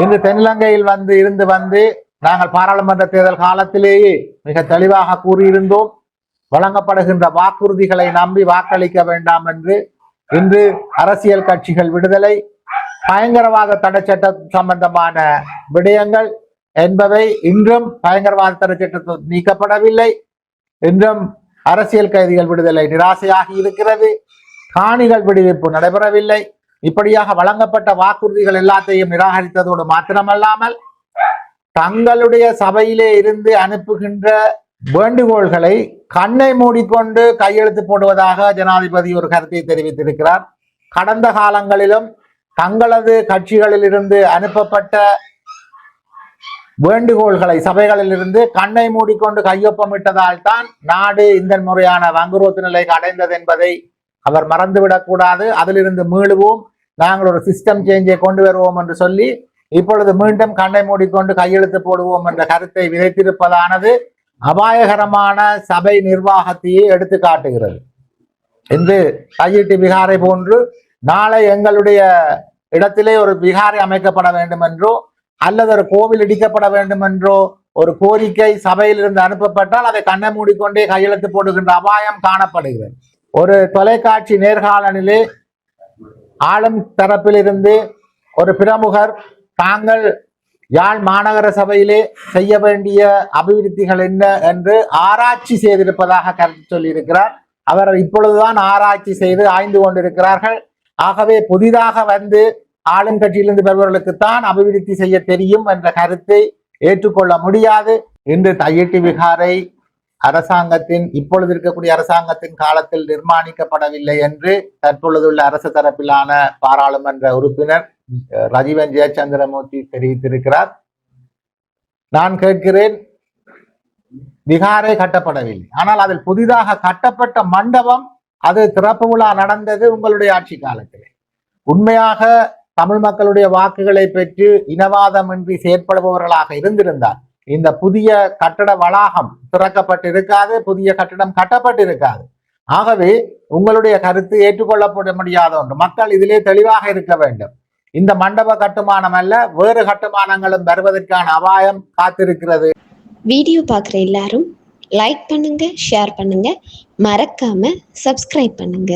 இன்று தென்னிலங்கையில் வந்து இருந்து வந்து நாங்கள் பாராளுமன்ற தேர்தல் காலத்திலேயே மிக தெளிவாக கூறியிருந்தோம். வழங்கப்படுகின்ற வாக்குறுதிகளை நம்பி வாக்களிக்க வேண்டாம் என்று இன்று அரசியல் கட்சிகள் விடுதலை பயங்கரவாத தடை சட்டம் சம்பந்தமான விடயங்கள் என்பவை இன்றும் பயங்கரவாத தடை சட்டம் நீக்கப்படவில்லை. இன்றும் அரசியல் கைதிகள் விடுதலை நிராசையாகி இருக்கிறது. காணிகள் விடுவிப்பு நடைபெறவில்லை. இப்படியாக வழங்கப்பட்ட வாக்குறுதிகள் எல்லாத்தையும் நிராகரித்ததோடு மாத்திரமல்லாமல் தங்களுடைய சபையிலே இருந்து அனுப்புகின்ற வேண்டுகோள்களை கண்ணை மூடிக்கொண்டு கையெழுத்து போடுவதாக ஜனாதிபதி ஒரு கருத்தை தெரிவித்திருக்கிறார். கடந்த காலங்களிலும் தங்களது கட்சிகளில் இருந்து அனுப்பப்பட்ட வேண்டுகோள்களை சபைகளில் இருந்து கண்ணை மூடிக்கொண்டு கையொப்பமிட்டதால் தான் நாடு இந்த முறையான வங்குரோத்து நிலைக்கு அடைந்தது என்பதை அவர் மறந்துவிடக்கூடாது அதிலிருந்து மீளுவோம். நாங்கள் ஒரு சிஸ்டம் சேஞ்சை கொண்டு வருவோம் என்று சொல்லி இப்பொழுது மீண்டும் கண்ணை மூடிக்கொண்டு கையெழுத்து போடுவோம் என்ற கருத்தை விதைத்திருப்பதானது அபாயகரமான சபை நிர்வாகத்தையே எடுத்து காட்டுகிறது. இன்று கையீட்டு விகாரை போன்று நாளை எங்களுடைய இடத்திலே ஒரு விகாரை அமைக்கப்பட வேண்டும் என்றோ அல்லது ஒரு கோவில் இடிக்கப்பட வேண்டும் என்றோ ஒரு கோரிக்கை சபையிலிருந்து அனுப்பப்பட்டால் அதை கண்ணை மூடிக்கொண்டே கையெழுத்து போடுகின்ற அபாயம் காணப்படுகிறது. ஒரு தொலைக்காட்சி நேர்காணலிலே ஆளும் தரப்பிலிருந்து ஒரு பிரமுகர் தாங்கள் யாழ் மாநகர சபையிலே செய்ய வேண்டிய அபிவிருத்திகள் என்ன என்று ஆராய்ச்சி செய்திருப்பதாக கருத்து சொல்லியிருக்கிறார். அவர் இப்பொழுதுதான் ஆராய்ச்சி செய்து ஆய்ந்து கொண்டிருக்கிறார்கள். ஆகவே புதிதாக வந்து ஆளும் கட்சியிலிருந்து தான் அபிவிருத்தி செய்ய தெரியும் என்ற கருத்தை ஏற்றுக்கொள்ள முடியாது. இன்று தையட்டி விகாரை அரசாங்கத்தின் இப்பொழுது இருக்கக்கூடிய அரசாங்கத்தின் காலத்தில் நிர்மாணிக்கப்படவில்லை என்று தற்பொழுதுள்ள அரசு தரப்பிலான பாராளுமன்ற உறுப்பினர் ரஜீவன் ஜெயச்சந்திரமூர்த்தி தெரிவித்திருக்கிறார். நான் கேட்கிறேன் விகாரே கட்டப்படவில்லை. ஆனால் அதில் புதிதாக கட்டப்பட்ட மண்டபம் அது திறப்பு விழா நடந்தது உங்களுடைய ஆட்சி காலத்திலே. உண்மையாக தமிழ் மக்களுடைய வாக்குகளை பெற்று இனவாதமின்றி செயற்படுபவர்களாக இருந்திருந்தார் இந்த புதிய கட்டட வளாகம் திறக்கப்பட்டிருக்காது புதிய கட்டடம் கட்டப்பட்டிருக்காது. ஆகவே உங்களுடைய கருத்து ஏற்றுக்கொள்ளப்பட முடியாத ஒன்று. மக்கள் இதிலே தெளிவாக இருக்க வேண்டும். இந்த மண்டப கட்டுமானம் அல்ல வேறு கட்டுமானங்களும் வருவதற்கான அபாயம் காத்திருக்கிறது. வீடியோ பார்க்குற எல்லாரும் லைக் பண்ணுங்க ஷேர் பண்ணுங்க. மறக்காம சப்ஸ்கிரைப் பண்ணுங்க.